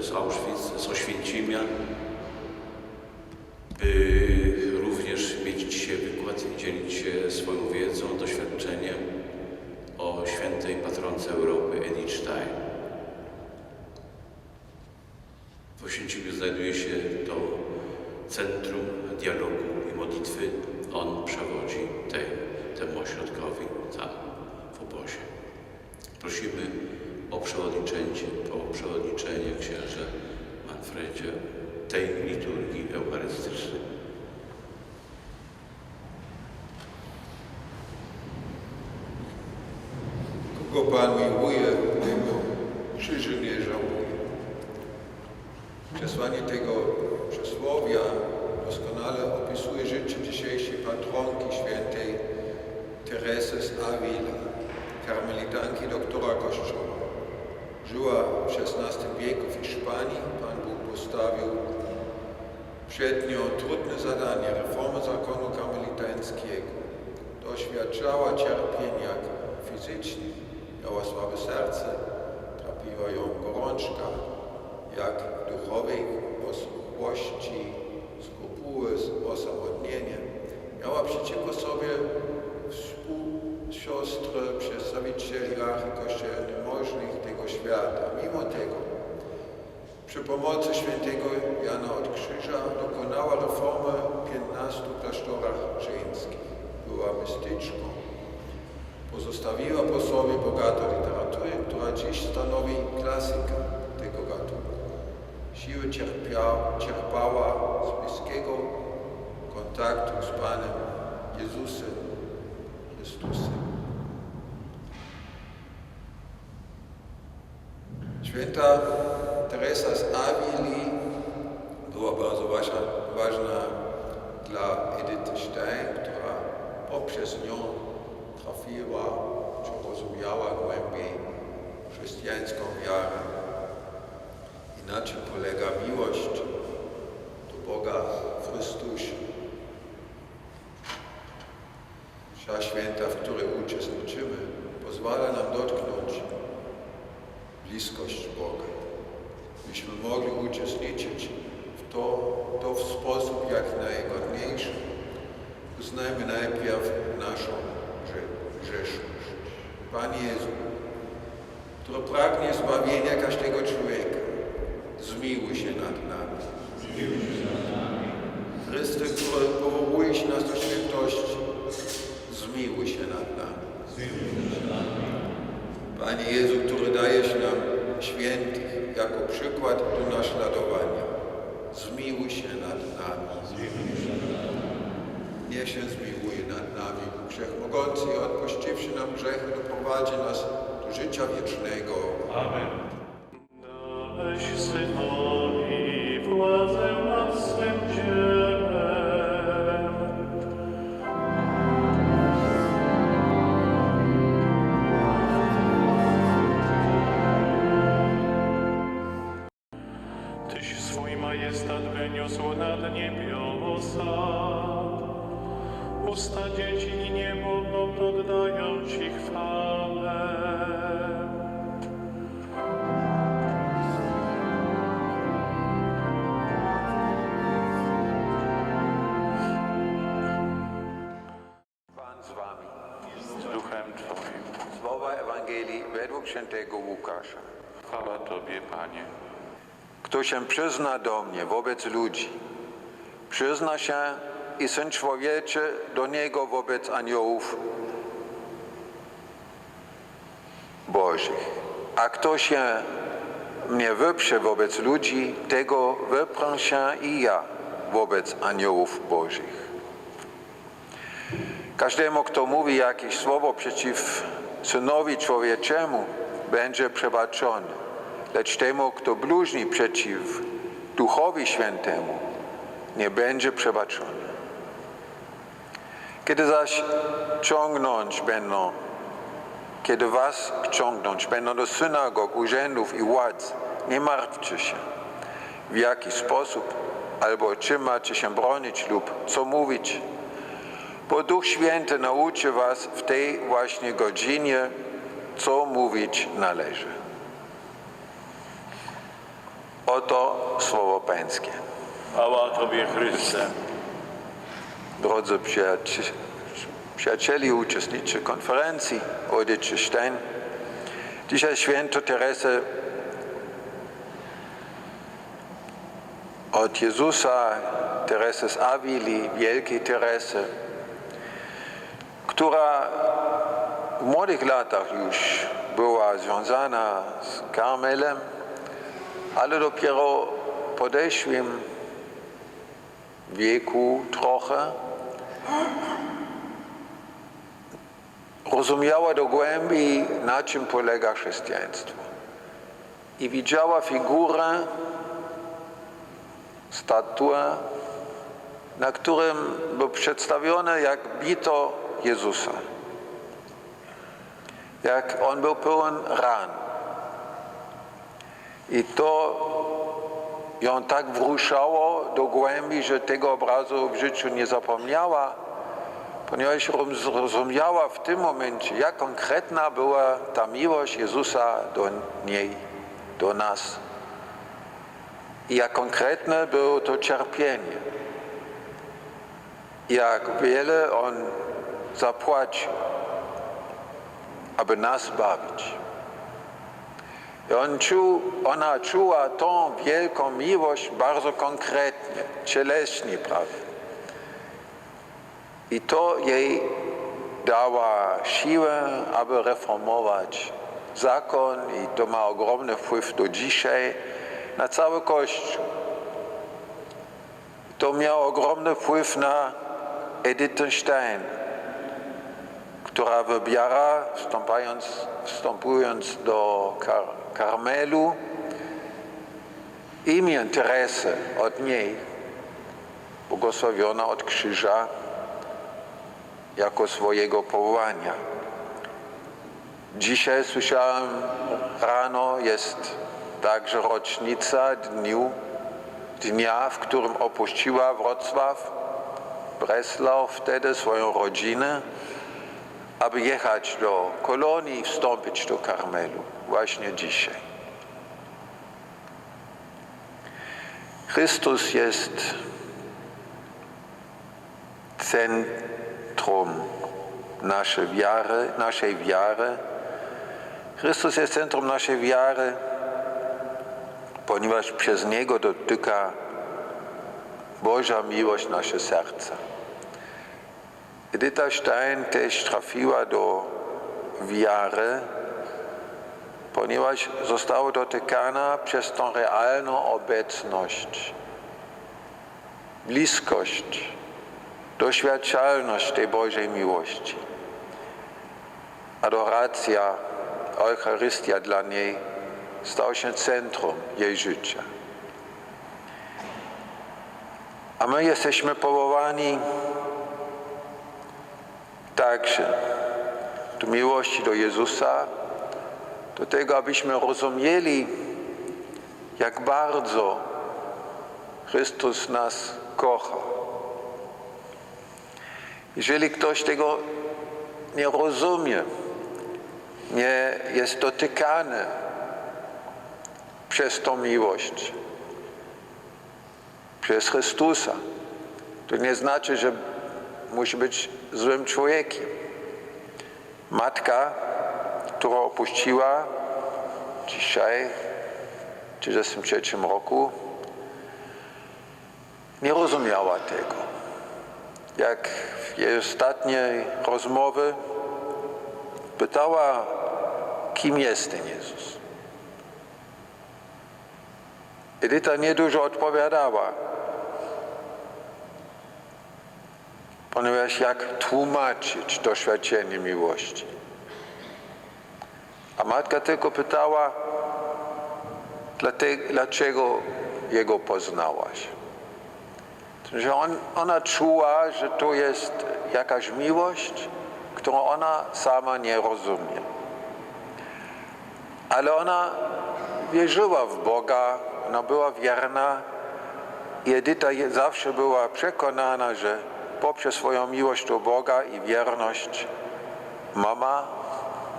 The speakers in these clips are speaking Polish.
z Auschwitz, z Oświęcimia, by również mieć dzisiaj wykład i dzielić się swoją wiedzą, doświadczeniem o świętej patronce Europy Edith Stein. W Oświęcimiu znajduje się to Centrum Dialogu i Modlitwy. On przewodzi tej, temu ośrodkowi tam w obozie. Prosimy o przewodniczenie, o przewodniczenie księże Manfredzie tej liturgii eucharystycznej. Kogo Pan miłuje, tego krzyży nie żałuje. Przesłanie tego przysłowia doskonale opisuje życie dzisiejszej patronki świętej Teresy z Avila, karmelitanki doktora Kościoła. Żyła w XVI wieku w Hiszpanii. Pan Bóg postawił przed nią trudne zadanie reformy zakonu karmelitańskiego. Doświadczała cierpienia fizycznych, miała słabe serce, trapiła ją gorączka, jak duchowej oschłości, skrupuły z osamotnieniem. Miała przeciwko sobie współsiostry, przedstawicieli archy kościelnych możnych świata. Mimo tego przy pomocy świętego Jana od Krzyża dokonała reformy w 15 klasztorach żeńskich. Była mistyczką. Pozostawiła po sobie bogatą literaturę, która dziś stanowi klasykę tego gatunku. Siły czerpała z bliskiego kontaktu z Panem Jezusem Chrystusem. Święta Teresa z Avili była bardzo ważna, dla Edyty Stein, która poprzez nią trafiła, czy rozumiała głębiej chrześcijańską wiarę. I na czym polega miłość do Boga w Chrystusie. Msza święta, w której uczestniczymy, pozwala nam dotknąć bliskość Boga. Byśmy mogli uczestniczyć w to, to w sposób jak najgodniejszy. Uznajmy najpierw naszą grze- grzeszność. Panie Jezu, który pragnie zbawienia każdego człowieka, zmiłuj się nad nami. Chryste, który powołujesz nas do świętości, zmiłuj się nad nami. Panie Jezu, który dajesz nam świętych jako przykład do naśladowania, zmiłuj się nad nami. Niech się zmiłuje nad nami, Bóg Wszechmogący i odpuściwszy nam grzechy, doprowadzi nas do życia wiecznego. Dałeś Synowi wyniósł nad niebiosa. Usta dzieci i niemowląt oddają Ci chwałę. Pan z wami. z duchem Twoim. Słowa Ewangelii według świętego Łukasza. Chwała Tobie, Panie. Kto się przyzna do mnie wobec ludzi, przyzna się i Syn Człowieczy do Niego wobec aniołów Bożych. A kto się mnie wyprze wobec ludzi, tego wyprę się i ja wobec aniołów Bożych. Każdemu, kto mówi jakieś słowo przeciw Synowi Człowieczemu, będzie przebaczony. Lecz temu, kto bluźni przeciw Duchowi Świętemu, nie będzie przebaczony. Kiedy zaś ciągnąć będą, kiedy was ciągnąć będą do synagog, urzędów i władz, nie martwcie się, w jaki sposób albo czym macie się bronić lub co mówić. Bo Duch Święty nauczy was w tej właśnie godzinie, co mówić należy. Oto słowo Pańskie. Chwała Tobie, Chryste. Drodzy przyjaci- przyjacieli, uczestnicy konferencji Ojciec Stein, dzisiaj święto Teresę od Jezusa, Teresę z Avili, wielkiej Teresy, która w młodych latach już była związana z Karmelem, ale dopiero podeszłym wieku trochę rozumiała do głębi, na czym polega chrześcijaństwo. I widziała figurę, statuę, na którym był przedstawiony jak bito Jezusa. Jak on był pełen ran. I to ją tak wruszało do głębi, że tego obrazu w życiu nie zapomniała, ponieważ zrozumiała w tym momencie, jak konkretna była ta miłość Jezusa do niej, do nas. I jak konkretne było to cierpienie. Jak wiele On zapłacił, aby nas bawić. On czuł, ona czuła tą wielką miłość bardzo konkretnie, cieleśnie prawie. I to jej dała siłę, aby reformować zakon i to ma ogromny wpływ do dzisiaj na cały Kościół. To miało ogromny wpływ na Edith Stein, która wybiera, wstępując, wstępując do Kar Karmelu, imię Teresy od niej, błogosławiona od krzyża, jako swojego powołania. Dzisiaj słyszałem rano, jest także rocznica dniu, dnia, w którym opuściła Wrocław, Breslau wtedy swoją rodzinę, aby jechać do kolonii i wstąpić do Karmelu. Właśnie dzisiaj. Chrystus jest centrum naszej wiary, naszej wiary. Chrystus jest centrum naszej wiary, ponieważ przez Niego dotyka Boża miłość nasze serca. Edyta Stein też trafiła do wiary, ponieważ została dotykana przez tą realną obecność, bliskość, doświadczalność tej Bożej miłości. Adoracja, Eucharystia dla niej stała się centrum jej życia. A my jesteśmy powołani także do miłości do Jezusa, do tego, abyśmy rozumieli, jak bardzo Chrystus nas kocha. Jeżeli ktoś tego nie rozumie, nie jest dotykany przez tą miłość, przez Chrystusa, to nie znaczy, że musi być złym człowiekiem. Matka, która opuściła dzisiaj, w 1933 roku, nie rozumiała tego. Jak w jej ostatniej rozmowie pytała, kim jest ten Jezus. Edyta niedużo odpowiadała, Ponieważ jak tłumaczyć doświadczenie miłości? A matka tylko pytała, "Dlate- dlaczego jego poznałaś? Że on, ona czuła, że to jest jakaś miłość, którą ona sama nie rozumie. Ale ona wierzyła w Boga, ona była wierna i Edyta zawsze była przekonana, że poprzez swoją miłość do Boga i wierność mama,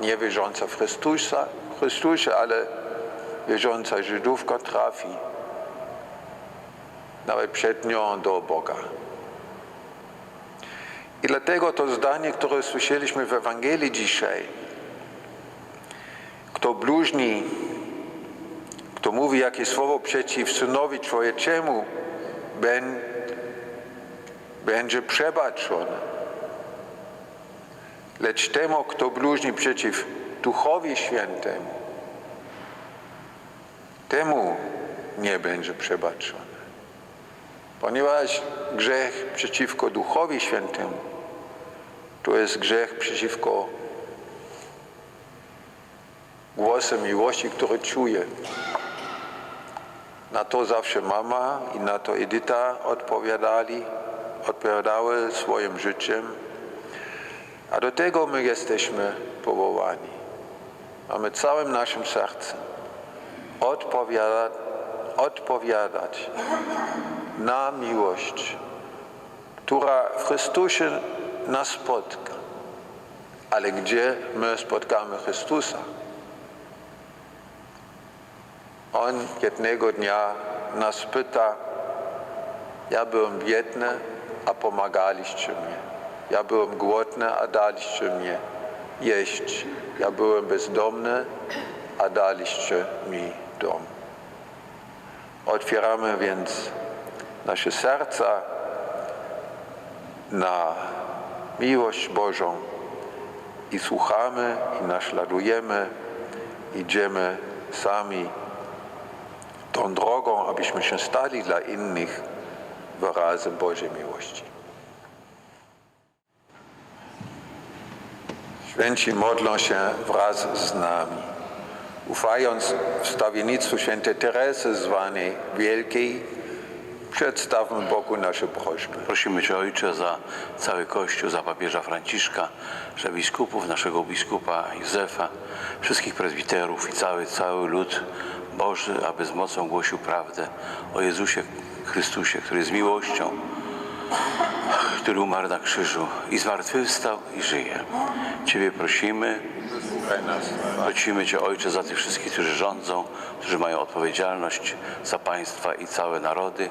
nie wierząca w Chrystusa, Chrystusa, ale wierząca Żydówka trafi nawet przed nią do Boga. I dlatego to zdanie, które słyszeliśmy w Ewangelii dzisiaj, kto bluźni, kto mówi jakieś słowo przeciw synowi człowieczemu, ben, będzie przebaczony. Lecz temu, kto bluźni przeciw Duchowi Świętemu, temu nie będzie przebaczony. Ponieważ grzech przeciwko Duchowi Świętemu to jest grzech przeciwko głosem miłości, który czuję. Na to zawsze mama i na to Edyta odpowiadali, odpowiadały swoim życiem. A do tego my jesteśmy powołani. Mamy całym naszym sercem odpowiadać, odpowiadać na miłość, która w Chrystusie nas spotka. Ale gdzie my spotkamy Chrystusa? On jednego dnia nas pyta, ja byłem biedny, pomagaliście mnie. Ja byłem głodny, a daliście mnie jeść. Ja byłem bezdomny, a daliście mi dom. Otwieramy więc nasze serca na miłość Bożą i słuchamy i naśladujemy, idziemy sami tą drogą, abyśmy się stali dla innych wyrazem Bożej miłości. Święci modlą się wraz z nami. Ufając wstawiennictwu świętej Teresy zwanej Wielkiej, przedstawmy Bogu nasze prośby. Prosimy Cię, Ojcze, za cały Kościół, za papieża Franciszka, za biskupów, naszego biskupa Józefa, wszystkich prezbiterów i cały, cały lud Boży, aby z mocą głosił prawdę o Jezusie Chrystusie, który jest miłością, który umarł na krzyżu i zmartwychwstał i żyje. Ciebie prosimy, prosimy Cię, Ojcze, za tych wszystkich, którzy rządzą, którzy mają odpowiedzialność za państwa i całe narody.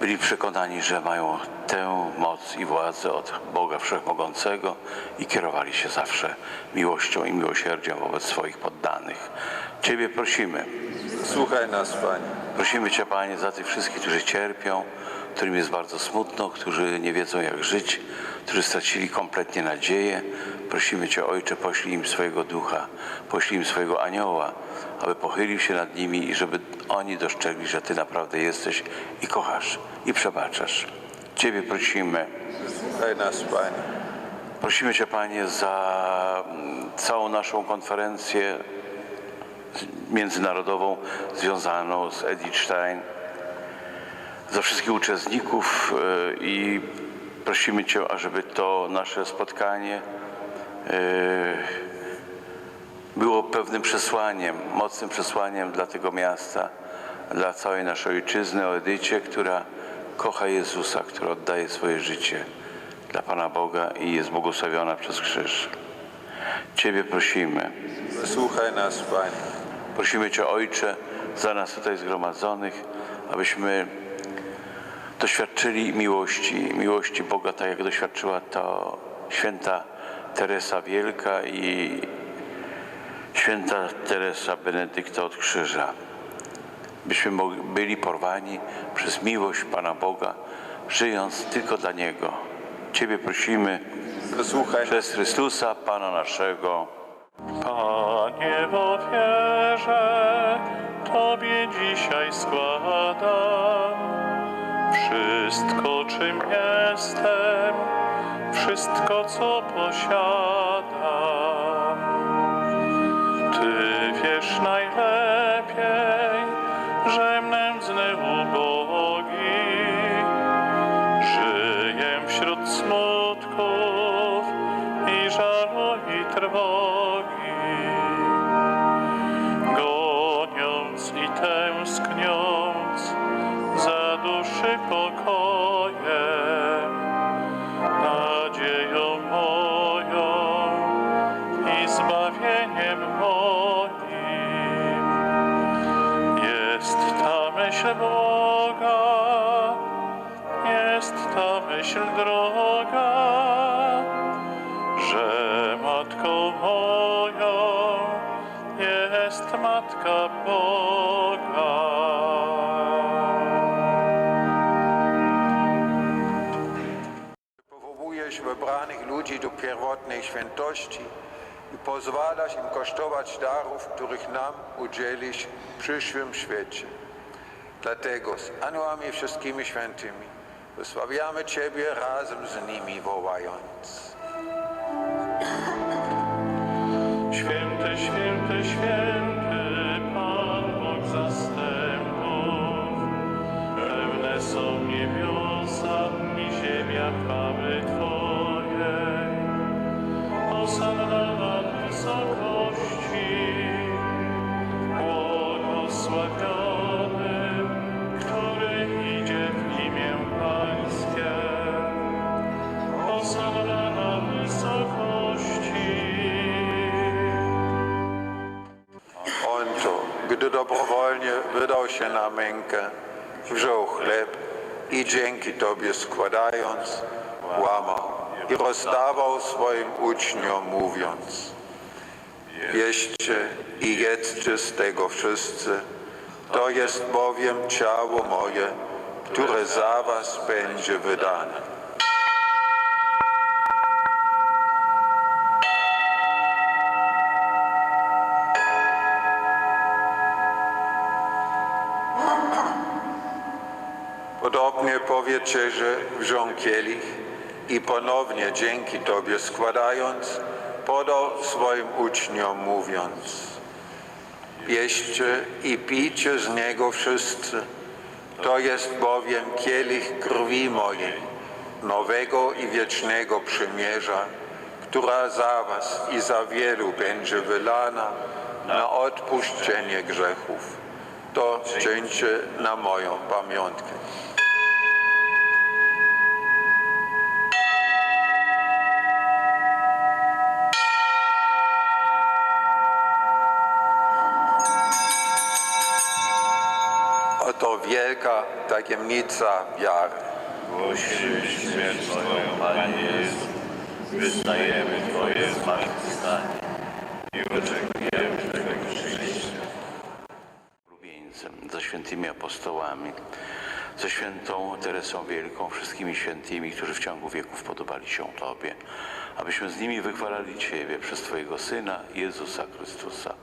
Byli przekonani, że mają tę moc i władzę od Boga Wszechmogącego i kierowali się zawsze miłością i miłosierdziem wobec swoich poddanych. Ciebie prosimy, Słuchaj nas, Panie. Prosimy Cię, Panie, za tych wszystkich, którzy cierpią, którym jest bardzo smutno, którzy nie wiedzą, jak żyć, którzy stracili kompletnie nadzieję. Prosimy Cię, Ojcze, poślij im swojego ducha, poślij im swojego anioła, aby pochylił się nad nimi i żeby oni dostrzegli, że Ty naprawdę jesteś i kochasz i przebaczasz. Ciebie prosimy. Słuchaj nas, Panie. Prosimy Cię, Panie, za mm, całą naszą konferencję międzynarodową związaną z Edith Stein, za wszystkich uczestników e, i prosimy Cię, ażeby to nasze spotkanie e, było pewnym przesłaniem, mocnym przesłaniem dla tego miasta, dla całej naszej ojczyzny, o Edycie, która kocha Jezusa, która oddaje swoje życie dla Pana Boga i jest błogosławiona przez krzyż. Ciebie prosimy. Słuchaj nas, Panie. Prosimy Cię, Ojcze, za nas tutaj zgromadzonych, abyśmy doświadczyli miłości, miłości Boga, tak jak doświadczyła to święta Teresa Wielka i święta Teresa Benedykta od Krzyża. Byśmy mogli- byli porwani przez miłość Pana Boga, żyjąc tylko dla Niego. Ciebie prosimy Słuchaj nas. przez Chrystusa, Pana naszego. Panie w ofierze Tobie dzisiaj składam wszystko, czym jestem wszystko, co posiadam. Ty wiesz najlepiej, trwogi. Goniąc i tęskniąc za duszy pokojem, nadzieją moją i zbawieniem moim. Jest ta myśl Boga, jest ta myśl droga, do pierwotnej świętości i pozwalasz im kosztować darów, których nam udzielisz w przyszłym świecie. Dlatego z aniołami wszystkimi świętymi wysławiamy Ciebie razem z nimi wołając. Święty, święty, święty, dobrowolnie wydał się na mękę, wziął chleb i dzięki Tobie składając, łamał i rozdawał swoim uczniom, mówiąc Bierzcie i jedzcie z tego wszyscy, to jest bowiem ciało moje, które za was będzie wydane. Że wziął kielich i ponownie dzięki Tobie składając, podał swoim uczniom mówiąc Bierzcie i pijcie z niego wszyscy, to jest bowiem kielich krwi mojej, nowego i wiecznego przymierza, która za was i za wielu będzie wylana na odpuszczenie grzechów. To czyńcie na moją pamiątkę. Oto wielka tajemnica wiary. Głosimy śmierć Twoją, Panie Jezu. Wyznajemy Twoje zmartwychwstanie i oczekujemy Twojego przyjścia. ulubieńcem, ze świętymi apostołami, ze świętą Teresą Wielką, wszystkimi świętymi, którzy w ciągu wieków podobali się Tobie, abyśmy z nimi wychwalali Ciebie przez Twojego Syna, Jezusa Chrystusa.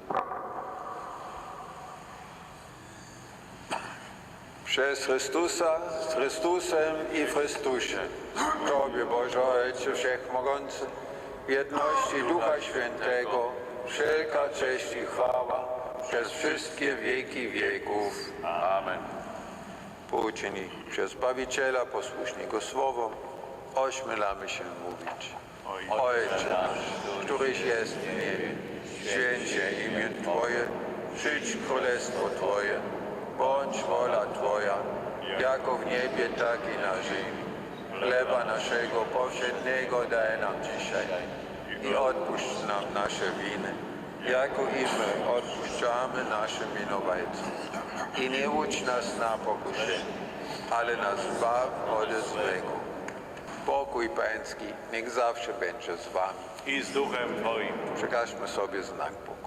Przez Chrystusa, z Chrystusem i w Chrystusie. Tobie, Boże Ojcze Wszechmogący, w jedności Ducha Świętego, wszelka cześć i chwała przez wszystkie wieki wieków. Amen. Pouczeni przez Bawiciela, posłusznego Słowom, ośmielamy się mówić. Ojcze nasz, któryś jest w niebie, święć się imię Twoje, przyjdź królestwo Twoje, bądź wola Twoja, jako w niebie, tak i na ziemi. Chleba naszego powszedniego daj nam dzisiaj i odpuść nam nasze winy, jako i my odpuszczamy naszym winowajcom. I nie łudź nas na pokuszenie, ale nas zbaw od złego. Pokój Pański niech zawsze będzie z Wami. I z duchem Twoim. Przekażmy sobie znak pokoju.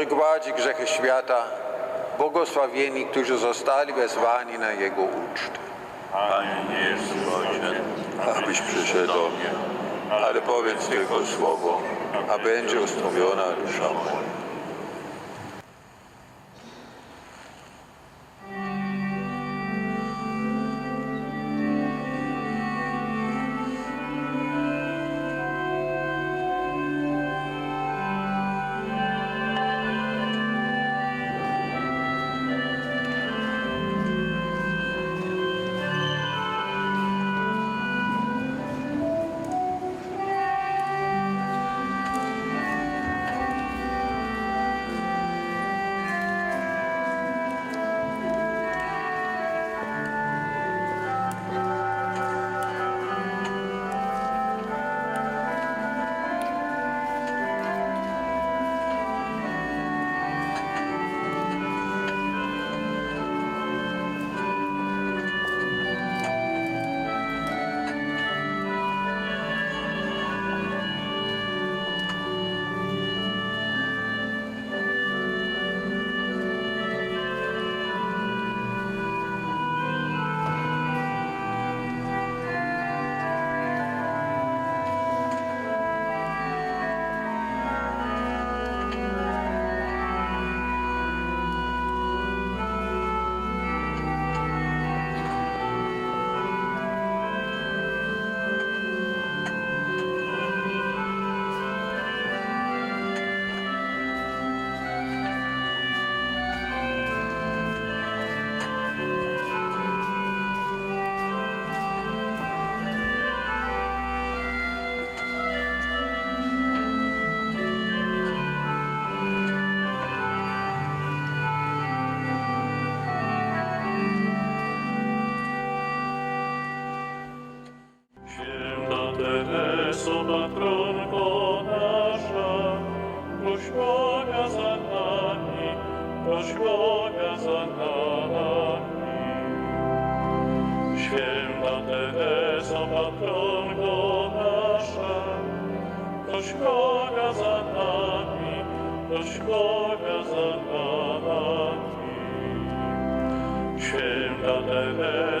który gładzi grzechy świata, błogosławieni, którzy zostali wezwani na Jego ucztę. Panie, nie jest abyś przyszedł do mnie, ale powiedz tylko słowo, a będzie uzdrowiona dusza moja.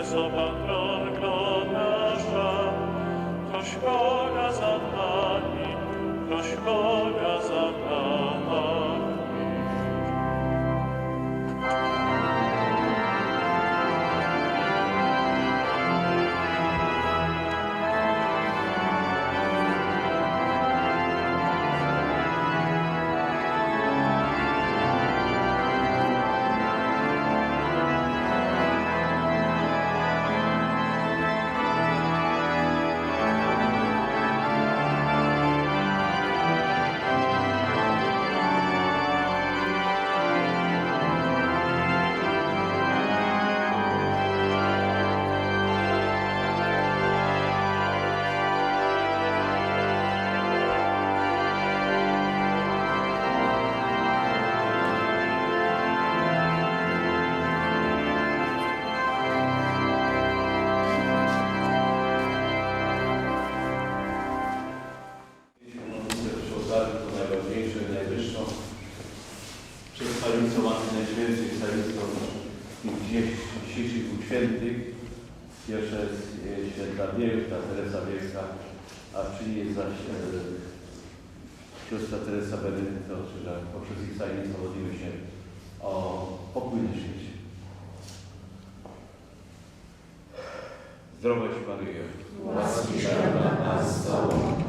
Wesoła prośba nasza, proś Boga za nami, proś Boga Zdrowaś Maryjo. Łaski dla nas, całą